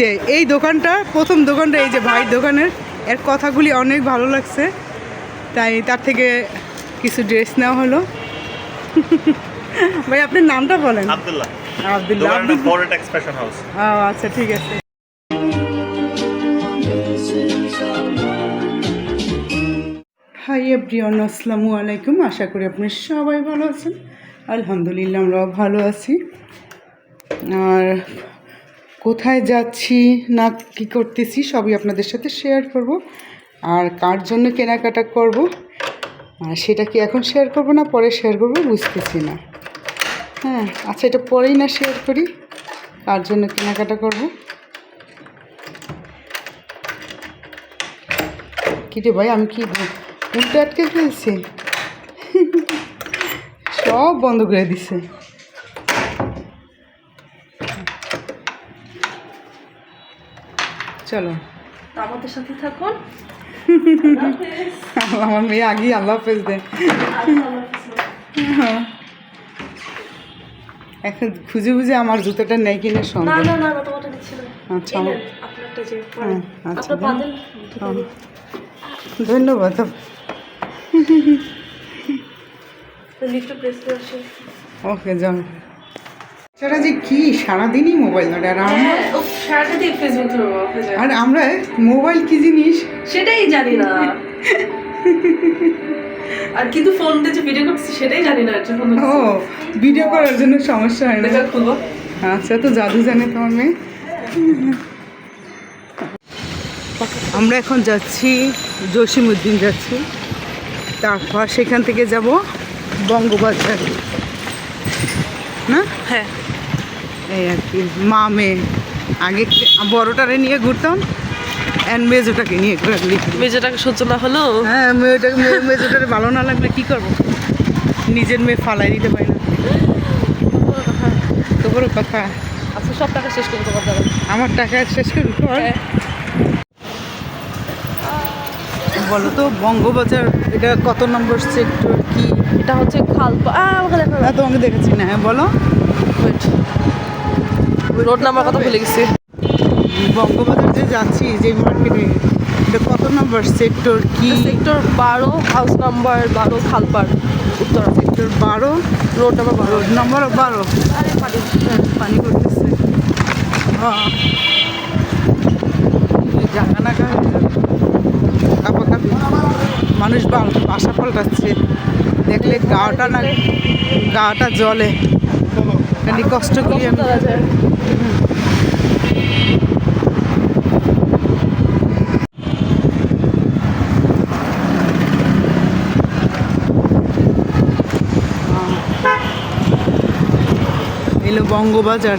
যে এই দোকানটা প্রথম দোকানটা এই যে ভাই দোকানের। এর কথাগুলি অনেক ভালো লাগছে। তাই তার থেকে কিছু ড্রেস নেওয়া হলো। ভাই আপনার নামটা বলেন। আব্দুল্লাহ। আব্দুল্লাহ। এক্সপ্রেশন হাউস আচ্ছা ঠিক আছে। হাই এভরিওয়ান আসসালামু আলাইকুম। আশা করি আপনি সবাই ভালো আছেন। আলহামদুলিল্লাহ আমরাও ভালো আছি। আর কোথায় যাচ্ছি, না কি করতেছি, সবই আপনাদের সাথে শেয়ার করব। আর কার জন্য কেনাকাটা করব আর সেটা কি এখন শেয়ার করব না পরে শেয়ার করব বুঝতেছি না। হ্যাঁ আচ্ছা এটা পরেই না শেয়ার করি, কার জন্য কেনাকাটা করব। কি রে ভাই, আমি কি উল্টে আটকে ফেলছি? সব বন্ধ করে দিছে। চলো। আমাদের সাথে থাকুন। আমার মেয়ে আগেই আল্লাহ হাফেজ দেয় এখন খুঁজে খুঁজে আমার জুতোটা নেই কিনা না না না না তোমারটা আচ্ছা আপনারটা যে হ্যাঁ, আচ্ছা। ধন্যবাদ। লিফটে প্রেস করে ওকে যাও। সেটা যে কি সারাদিনই মোবাইল ধরে আর আমরা হ্যাঁ ও ফেসবুক আর আমরা মোবাইল কি জিনিস? সেটাই জানি না। আর কিন্তু ফোন দিয়ে যে ভিডিও করছি সেটাই জানি না ও ভিডিও করার জন্য সমস্যা হয় না। খুলবো। আচ্ছা তো জাদু জানে তোমার মেয়ে। আমরা এখন যাচ্ছি জসিমুদ্দিন যাচ্ছি। তারপর সেখান থেকে যাব বঙ্গবাজার না? হ্যাঁ। এই আর কি মা মেয়ে। আগে বড়টারে নিয়ে ঘুরতাম অ্যান্ড মেজোটাকে নিয়ে ঘুরলি মেজেটাকে সহ্য না হলো? হ্যাঁ মেয়েটাকে মেয়ে মেজোটারে ভালো না লাগলে কি করব? নিজের মেয়ে ফালাই দিতে পারি না। তো বড় কথা। আচ্ছা সব টাকা শেষ করে তোমার আমার টাকা শেষ করে কর বলো তো বঙ্গবাজার এটা কত নম্বর সেক্টর কি? এটা হচ্ছে খালপা ওখানে তোমাকে দেখেছি। না হ্যাঁ বলো। রোড নাম্বার কথা ভুলে গেছি। বঙ্গবাজার যে যাচ্ছি যে মার্কেটে এটা কত নম্বর সেক্টর কি? সেক্টর বারো হাউস নাম্বার বারো খালপাড় উত্তর। সেক্টর বারো? রোড নাম্বার বারো। রোড নম্বর বারো? আরে পানি। পানি করতেছে হ্যাঁ কাপাকাপি মানুষ বাসা পাল্টাচ্ছে। দেখলে গাটা না গাটা জলে খালি কষ্ট করি আমি এলো বঙ্গবাজার।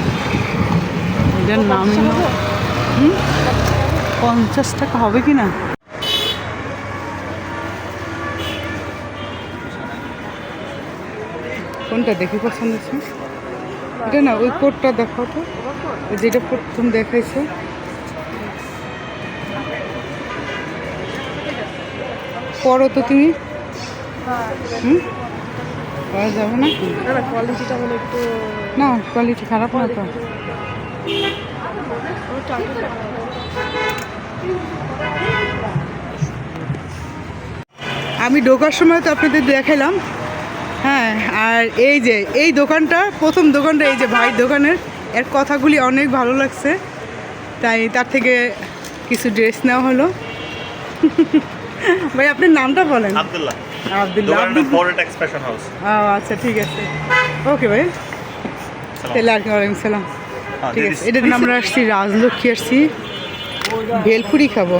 এটার নাম? পঞ্চাশ টাকা হবে কি না? কোনটা দেখে পছন্দ হচ্ছে? এটা না ওই কোটটা দেখাও তো। ওই যেটা প্রথম দেখাইছে। পড়ো তো তুমি। হুম? যাবে না? কোয়ালিটিটা হলো একটু। না কোয়ালিটি খারাপ না তো। আমি ঢোকার সময় তো আপনাদের দেখালাম হ্যাঁ আর এই যে এই দোকানটা প্রথম দোকানটা এই যে ভাই দোকানের এর কথাগুলি অনেক ভালো লাগছে। তাই তার থেকে কিছু ড্রেস নেওয়া হলো। ভাই আপনার নামটা বলেন। আব্দুল্লাহ। আব্দুল্লাহ। ও আচ্ছা ঠিক আছে। ওকে ভাই। তাহলে আর কি ওয়ালাইকুম সালাম। ঠিক আছে এটার নাম আমরা আসছি রাজলক্ষ্মী আসছি ভেলপুরি খাব।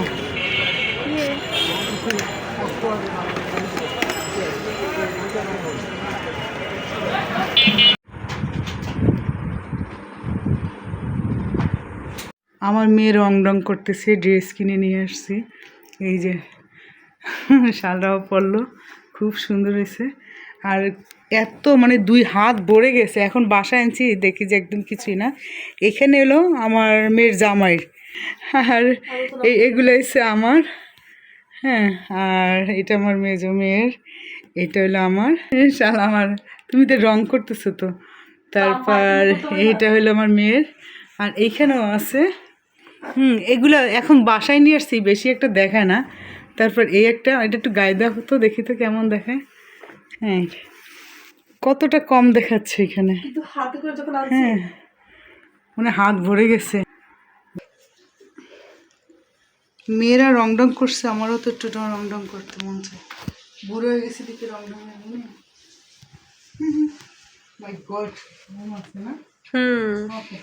আমার মেয়ে রং রং করতেছে ড্রেস কিনে নিয়ে আসছি। এই যে শালরাও পরলো খুব সুন্দর হয়েছে। আর এত মানে দুই হাত ভরে গেছে এখন বাসায় আনছি দেখি যে একদম কিছুই না। এখানে এলো আমার মেয়ের জামাই আর এগুলো এসে আমার হ্যাঁ আর এটা আমার মেজো মেয়ের এটা হলো আমার। শাল আমার তুমি তো রং করতেছো তো। তারপর এইটা হলো আমার মেয়ের আর এইখানেও আছে। হুম এগুলো এখন বাসায় নিয়ে আসছি বেশি একটা দেখায় না। তারপর এই একটা এটা একটু গায়ে দেখো তো দেখি তো কেমন দেখায়। হ্যাঁ কতটা কম দেখাচ্ছে এখানে। কিন্তু হাতে করে যখন আনছি হ্যাঁ মানে হাত ভরে গেছে। মেয়েরা রং ডং করছে আমারও তো একটু রং ডং করতে মন চায়। বুড়ো হয়ে গেছে দিকে রং ডং মাই গড আছে না? হুম। ওকে